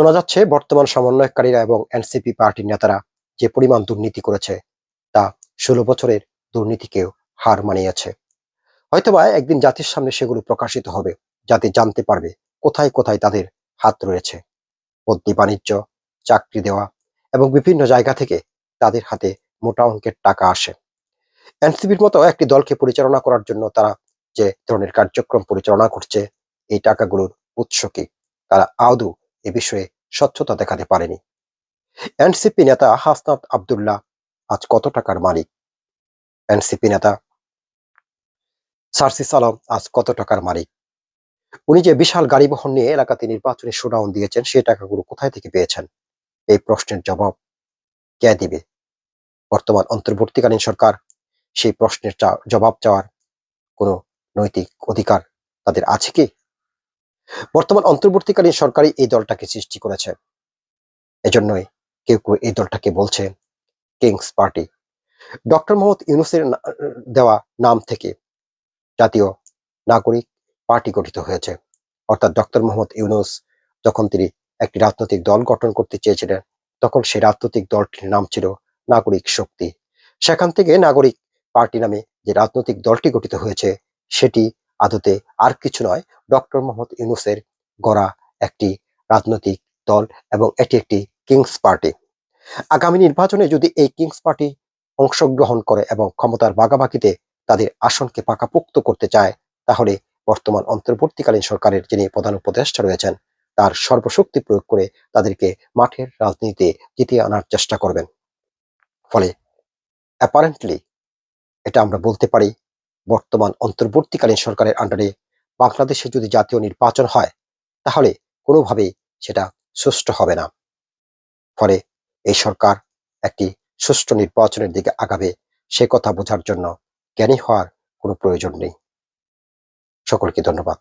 শোনা যাচ্ছে, বর্তমান সমন্বয়কারীরা এবং এনসিপি পার্টির নেতারা যে পরিমাণ দুর্নীতি করেছে, তা ষোলো বছরের দুর্নীতিকেও হার মানিয়েছে। হয়তোবা একদিন জাতির সামনে সেগুলো প্রকাশিত হবে, যাতে জানতে পারবে কোথায় কোথায় তাদের হাত রয়েছে। বন্দি বাণিজ্য, চাকরি দেওয়া এবং বিভিন্ন জায়গা থেকে তাদের হাতে মোটা অঙ্কের টাকা আসে। এনসিপির মতো একটি দলকে পরিচালনা করার জন্য তারা যে ধরনের কার্যক্রম পরিচালনা করছে, এই টাকাগুলোর উৎস কি? তারা আদৌ এ বিষয়ে স্বচ্ছতা দেখাতে পারেনি। এনসিপি নেতা হাসনাত আবদুল্লাহ আজ কত টাকার মালিক? এনসিপি নেতা সার্সিস আলম আজ কত টাকার মালিক? উনি যে বিশাল গাড়ি বহন নিয়ে এলাকাতে নির্বাচনে শোডাউন দিয়েছেন সেই টাকাগুলো কোথায় থেকে পেয়েছেন? এই প্রশ্নের জবাব কে দিবে? বর্তমান অন্তর্বর্তীকালীন সরকার সেই প্রশ্নের জবাব চাওয়ার কোনো নৈতিক অধিকার তাদের আছে কি? বর্তমান অন্তর্বর্তীকালীন সরকারই এই দলটাকে সৃষ্টি করেছে। এজন্যই কেউ কেউ এই দলটাকে বলছে কিংস পার্টি। ডক্টর মোহাম্মদ ইউনুসের দেওয়া নাম থেকে জাতীয় নাগরিক পার্টি গঠিত হয়েছে। অর্থাৎ ডক্টর মোহাম্মদ ইউনুস যখন তিনি একটি রাজনৈতিক দল গঠন করতে চেয়েছিলেন, তখন সেই রাজনৈতিক দলটির নাম ছিল নাগরিক শক্তি। সেখান থেকে নাগরিক পার্টি নামে যে রাজনৈতিক দলটি গঠিত হয়েছে, সেটি আদতে আর কিছু নয়, ডক্টর মোহাম্মদ ইউনুসের গড়া একটি রাজনৈতিক দল এবং এটি একটি কিংস পার্টি। আগামী নির্বাচনে যদি এই কিংস পার্টি অংশগ্রহণ করে এবং ক্ষমতার বাগাবাগিতে তাদের আসনকে পাকাপোক্ত করতে চায়, তাহলে বর্তমান অন্তর্বর্তীকালীন সরকারের যিনি প্রধান উপদেষ্টা রয়েছেন, তার সর্বশক্তি প্রয়োগ করে তাদেরকে মাঠের রাজনীতিতে জিতিয়ে আনার চেষ্টা করবেন। ফলে অ্যাপারেন্টলি এটা আমরা বলতে পারি বর্তমান অন্তর্বর্তীকালীন সরকারের আন্ডারে বাংলাদেশে যদি জাতীয় নির্বাচন হয়, তাহলে কোনোভাবেই সেটা সুষ্ঠু হবে না। ফলে এই সরকার একটি সুষ্ঠু নির্বাচনের দিকে আগাবে সে কথা বোঝার জন্য জ্ঞানী হওয়ার কোনো প্রয়োজন নেই। সকলকে ধন্যবাদ।